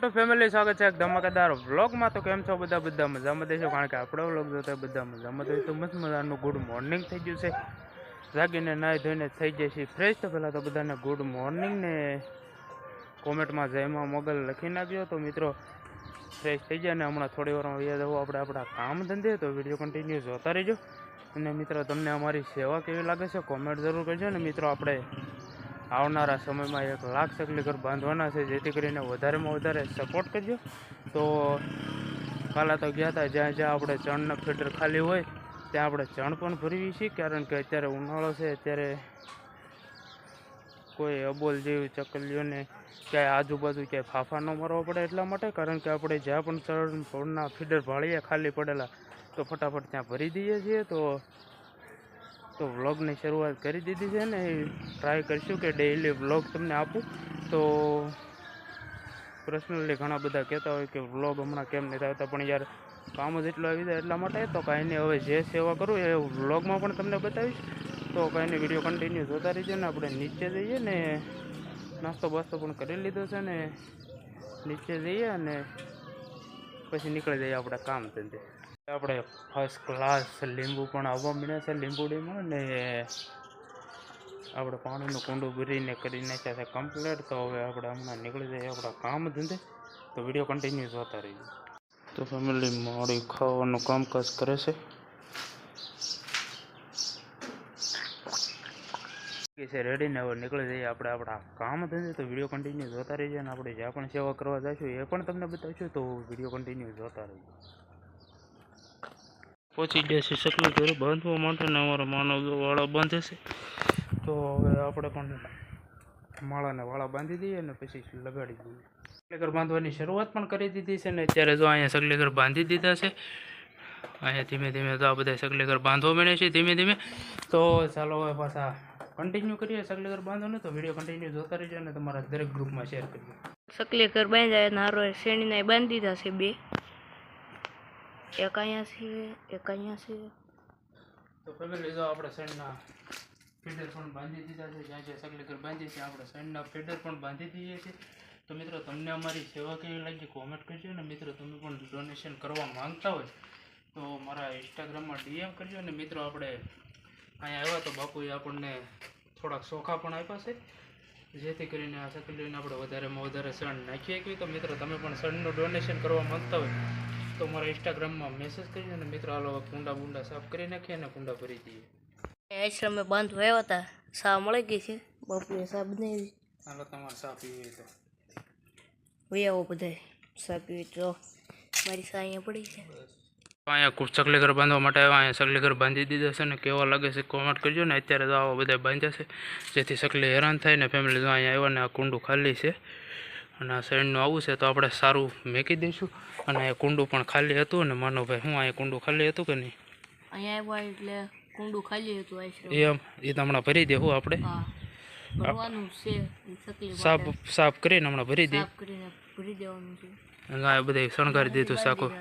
તો ફેમિલી સ્વાગત છે એક ધમાકેદાર વ્લોગમાં. તો કેમ છો બધા? બધા મજામાં દેશો કારણ કે આપણો વ્લોગ જોતા બધા મજામાં તો મસ્ત મજાનું ગુડ મોર્નિંગ થઈ ગયું છે. જાગીને નાહી ધોઈને થઈ જાય છે ફ્રેશ તો પહેલાં તો બધાને ગુડ મોર્નિંગ ને કોમેન્ટમાં જયમાં મોગલ લખી નાખ્યો. તો મિત્રો ફ્રેશ થઈ જાય ને હમણાં થોડી વારમાં યાદ આવું આપણે આપણા કામ ધંધે. તો વીડિયો કન્ટિન્યુ જોતા રહેજો. અને મિત્રો, તમને અમારી સેવા કેવી લાગે છે કોમેન્ટ જરૂર કરજો. ને મિત્રો, આપણે આવનારા સમયમાં એક લાખ સકલી ઘર બાંધવાના છે, જેથી કરીને વધારેમાં વધારે સપોર્ટ કરજો. તો કાલા તો ગયા હતા, જ્યાં જ્યાં આપણે ચણના ફિલ્ટર ખાલી હોય, ત્યાં આપણે ચણ પણ ભરવી છીએ, કારણ કે અત્યારે ઉનાળો છે, અત્યારે કોઈ અબોલ જેવી ચકલીઓને ક્યાંય આજુબાજુ ક્યાંય ફાફા ન મારવા પડે એટલા માટે, કારણ કે આપણે જ્યાં પણ ચણ, ફળના ફીડર ભાળીએ ખાલી પડેલા, તો ફટાફટ ત્યાં ભરી દઈએ છીએ. તો તો વ્લોગની શરૂઆત કરી દીધી છે ને ટ્રાય કરીશું કે ડેઈલી વ્લોગ તમને આપું. તો પર્સનલી ઘણા બધા કહેતા હોય કે વ્લોગ હમણાં કેમ નથી આવતા પણ યાર કામ જ એટલું આવી જાય એટલા માટે. તો કાંઈ નહીં, હવે જે સેવા કરું એ વ્લોગમાં પણ તમને બતાવીશ. તો કાંઈ નહીં વીડિયો કન્ટિન્યુ જોતા રહીજો ને આપણે નીચે જઈએ ને નાસ્તો બાસ્તો પણ કરી લીધો છે ને નીચે જઈએ અને પછી નીકળી જઈએ આપણે કામ ધંધે. આપણે ફર્સ્ટ ક્લાસ લીંબુ પણ આવવા મળ્યા છે લીંબુડીમાં ને આપણે પાણીનું કુંડું ભરીને કરી નાખ્યા છે કમ્પ્લીટ તો હવે આપણે હમણાં નીકળી જઈએ આપણા કામ ધંધે. તો વીડિયો કન્ટિન્યુ જોતા રહીએ. તો ફેમિલી મોડી ખાવાનું કામકાજ કરે છે. છે રેડી ને હવે નીકળી જઈએ આપણે આપણા કામ ધંધે. તો વીડિયો કન્ટિન્યુ જોતા રહીએ અને આપણે જ્યાં પણ સેવા કરવા જઈશું એ પણ તમને બતાવીશું. તો વીડિયો કન્ટિન્યુ જોતા રહીએ. પહોંચી ગયા છે સકલું ઘર બાંધવા માટેને અમારો માનવ વાળા બાંધે છે. તો હવે આપણે પણ માળાને વાળા બાંધી દઈએ અને પછી લગાડી દઈએ. સકલીઘર બાંધવાની શરૂઆત પણ કરી દીધી છે ને અત્યારે જો અહીંયા સકલીઘર બાંધી દીધા છે. અહીંયા ધીમે ધીમે તો આ બધા સકલીઘર બાંધવા મળે છે ધીમે ધીમે. તો ચાલો હવે પાછા કન્ટિન્યુ કરીએ સકલીઘર બાંધવાનું. તો વીડિયો કન્ટિન્યુ જોતા રહેજો અને તમારા દરેક ગ્રુપમાં શેર કરજો સકલી ઘર બાંધાય અને હારો શેણીના બાંધી દીધા છે બે. એક અહીંયા છે એક અહીંયા છે તો ફેમિલી, જો આપણે સણના ફેડર પણ બાંધી દીધા છે. જ્યાં જ્યાં સગલીકર બાંધી છે આપણે સણના ફેડર પણ બાંધી દઈએ છીએ. તો મિત્રો, તમને અમારી સેવા કેવી લાગી કોમેન્ટ કરજો અને મિત્રો, તમે પણ ડોનેશન કરવા માંગતા હોય, તો મારા ઇન્સ્ટાગ્રામમાં ડીએમ કરજો અને મિત્રો, આપણે અહીંયા આવ્યા તો બાપુએ આપણને થોડાક સોખા પણ આપ્યા છે. જેથી કરીને આ સકલીઓને આપણે વધારેમાં વધારે સણ નાખી કે તો મિત્રો, તમે પણ સણનું ડોનેશન કરવા માંગતા હોય તો મારા ઇન્સ્ટાગ્રામમાં મેસેજ કરીને અને મિત્રો હાલો કુંડા બુંડા સાફ કરી નાખીએ અને કુંડા ભરી દઈએ. આશ્રમે બાંધવા આવ્યા હતા સા મળી ગઈ છે. બાપુએ સા બનાવી. હાલો તમારે સાફ પીવી તો. આવો બધાય. સા પીવી તો મારી સા અહીંયા પડી છે. અહીંયા સકલી ઘર બાંધવા માટે આવ્યા અહીંયા સકલી ઘર બાંધી દીધા છે ને કેવા લાગે છે કોમેન્ટ કરજો ને. અત્યારે તો આવા બધા બાંધ્યા છે. જેથી સકલી હેરાન થાય ને ફેમિલી જો અહીંયા આવ્યા ને આ કુંડું ખાલી છે. અને આ સાઈડનું આવું છે તો આપણે સારું મેકી દઈશું. અને અહીંયા કુંડું પણ ખાલી હતું અને માનો ભાઈ હું અહીંયા કુંડું ખાલી હતું કે નહીં? અહીંયા આવ્યા એટલે કુંડું ખાલી હતું એમ એ તો હમણાં ભરી દેવું આપણે. સાફ સાફ કરીને હમણાં ભરી દે. ભરી દેવાનું છે. બધા શણગારી દીધું સાકું.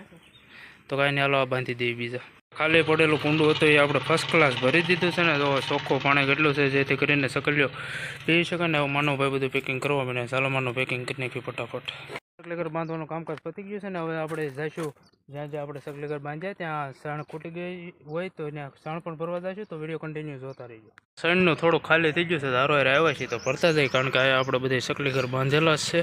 તો કાંઈ નહીં હલવા બાંધી દઈએ બીજા. ખાલી પડેલું કુંડું હતું એ આપણે ફર્સ્ટ ક્લાસ ભરી દીધું છે ને, તો ચોખ્ખું પાણી કેટલું છે જેથી કરીને સકલ્યો. પી શકે ને માનો ભાઈ બધું પેકિંગ કરવા મને ચાલો માનું પેકિંગ કરી નાખ્યું ફટાફટ. સકલીઘર બાંધવાનું કામકાજ પતી ગયું છે ને, હવે આપણે જઈશું. જ્યાં જ્યાં આપણે સકલીઘર બાંધ્યા, ત્યાં શણ ખૂટી ગઈ હોય તો ત્યાં શણ પણ ભરવા જઈશું. તો વીડિયો કન્ટિન્યુ જોતા રહીજો. શણનું થોડું ખાલી થઈ ગયું છે ધારો આવ્યા છીએ તો ભરતા જાય કારણ કે આપણે બધે સકલીઘર બાંધેલા છે.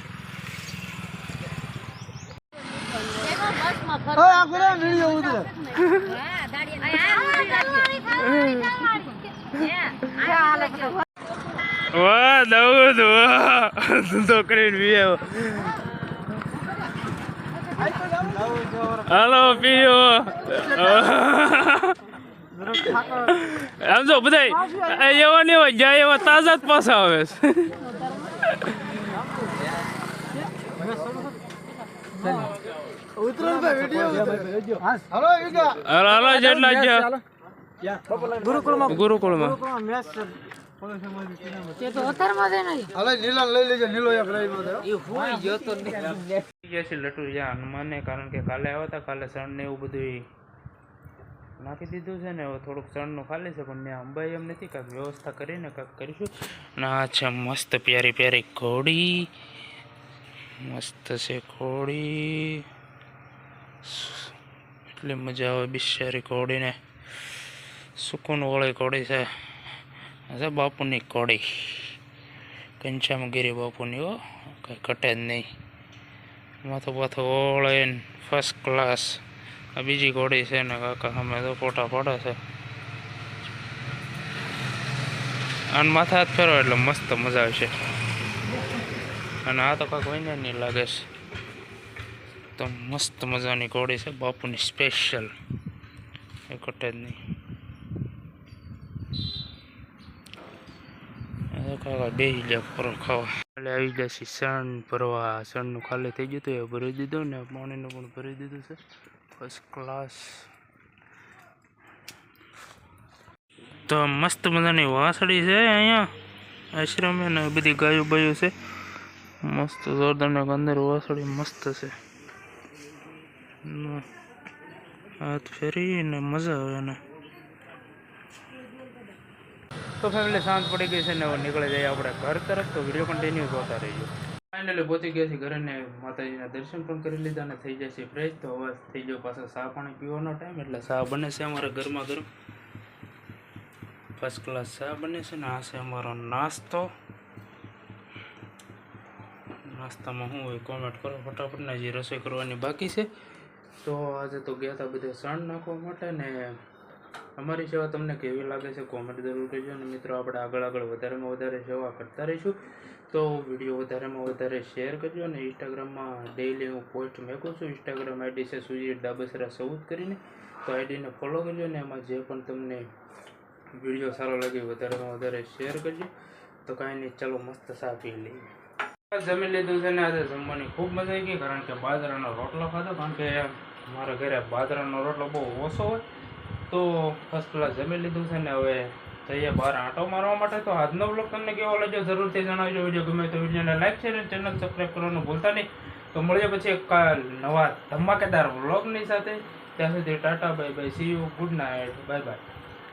દાઉદ વાહ ધંધો કરીને પી આવ્યો હાલો પીઓ આમ જો બધા એવો નહીં હોય જાય એવા તાજા જ પાછા આવે છે હાલો હાલો જેટલા જ્યાં. ગુરુકુળમાં કારણ કે કાલે આવ્યા હતા કાલે શરણ ને એવું બધું નાખી દીધું છે ને થોડુંક થોડુંક ચણનું ખાલી છે પણ મેં અંબાઈ એમ નથી કાંઈક વ્યવસ્થા કરીને કાંઈક કરીશું. અને આ છે મસ્ત પ્યારી પ્યારી ઘોડી. મસ્ત છે ઘોડી. એટલી મજા આવે બિચારી ઘોડીને સુકૂન વાળી ઘોડી છે. છે બાપુની ઘોડી ઘનશ્યામગીરી બાપુની હો, કંઈ ઘટે જ નહીં. માથો પાથો ઓળે ફર્સ્ટ ક્લાસ આ બીજી ઘોડી છે ને કાકા, અમે તો ફોટા પાડે છે. અને માથા હાથ ફેરવો એટલે મસ્ત મજા આવશે. અને આ તો કાંક નહીં લાગે છે. તો મસ્ત મજાની ઘોડી છે. બાપુની સ્પેશિયલ એ એ કાકા બેસી લે ફરો ખાવા. એટલે આવી ગયા છે સણ ભરવા. સણનું ખાલી થઈ ગયું એ ભરી દીધું ને પાણીનું પણ ભરી દીધું છે. ફર્સ્ટ ક્લાસ તો મસ્ત મજાની વાસળી છે અહીંયા. આશ્રમે બધી ગાયો બાયો છે. મસ્ત જોરદાર અંદર વાસળી મસ્ત છે. હાથ ફેરીને મજા આવે એને તો ફેમિલી શાંત પડી ગઈ છે ને હવે નીકળી જાય આપણે ઘર તરફ. તો વીડિયો કન્ટિન્યુ જોતા રહીએ. ફાઇનલી પહોંચી ગયા છે ઘરે ને માતાજીના દર્શન પણ કરી લીધા અને થઈ જશે ફ્રેશ તો હવે થઈ ગયો પાછો ચા પાણી પીવાનો ટાઈમ એટલે ચા બને છે અમારા ઘરમાં ગરમ. ફર્સ્ટ ક્લાસ ચા બને છે ને આ છે અમારો નાસ્તો. નાસ્તામાં હું હોય કોમેન્ટ કરો ફટાફટ હજી રસોઈ કરવાની બાકી છે. તો આજે તો ગયા હતા બધે સણ નાખવા માટે ને અમારી સેવા તમને કેવી લાગે છે કોમેન્ટ જરૂર કરજો અને મિત્રો આપણે આગળ આગળ વધારેમાં વધારે સેવા કરતા રહીશું. તો વીડિયો વધારેમાં વધારે શેર કરજો અને ઇન્સ્ટાગ્રામમાં ડેઈલી હું પોસ્ટ મેકું છું. ઇન્સ્ટાગ્રામ આઈડી છે સુજીત ડાબસરા સૌદ કરીને. તો આઈડીને ફોલો કરજો અને એમાં જે પણ તમને વીડિયો સારો લાગે વધારેમાં વધારે શેર કરજો. તો કાંઈ નહીં, ચાલો મસ્ત ચા પી લઈએ. જમી લીધું છે ને આજે જમવાની ખૂબ મજા આવી ગઈ કારણ કે બાજરાનો રોટલો ખાધો કારણ કે મારા ઘરે બાજરાનો રોટલો બહુ ઓછો હોય, તો ફર્સ્ટ ક્લાસ જમી લીધું છે ને હવે જઈએ બહાર આંટો મારવા માટે. તો આજનો બ્લોગ તમને કેવો લાગ્યો જરૂરથી જણાવજો. વીડિયો ગમે તો વિડીયોને લાઈક છે અને ચેનલ સબસ્ક્રાઈબ કરવાનું ભૂલતા નહીં. તો મળીએ પછી એક નવા ધમાકેદાર વ્લોગની સાથે. ત્યાં સુધી tata bye bye see you good night bye bye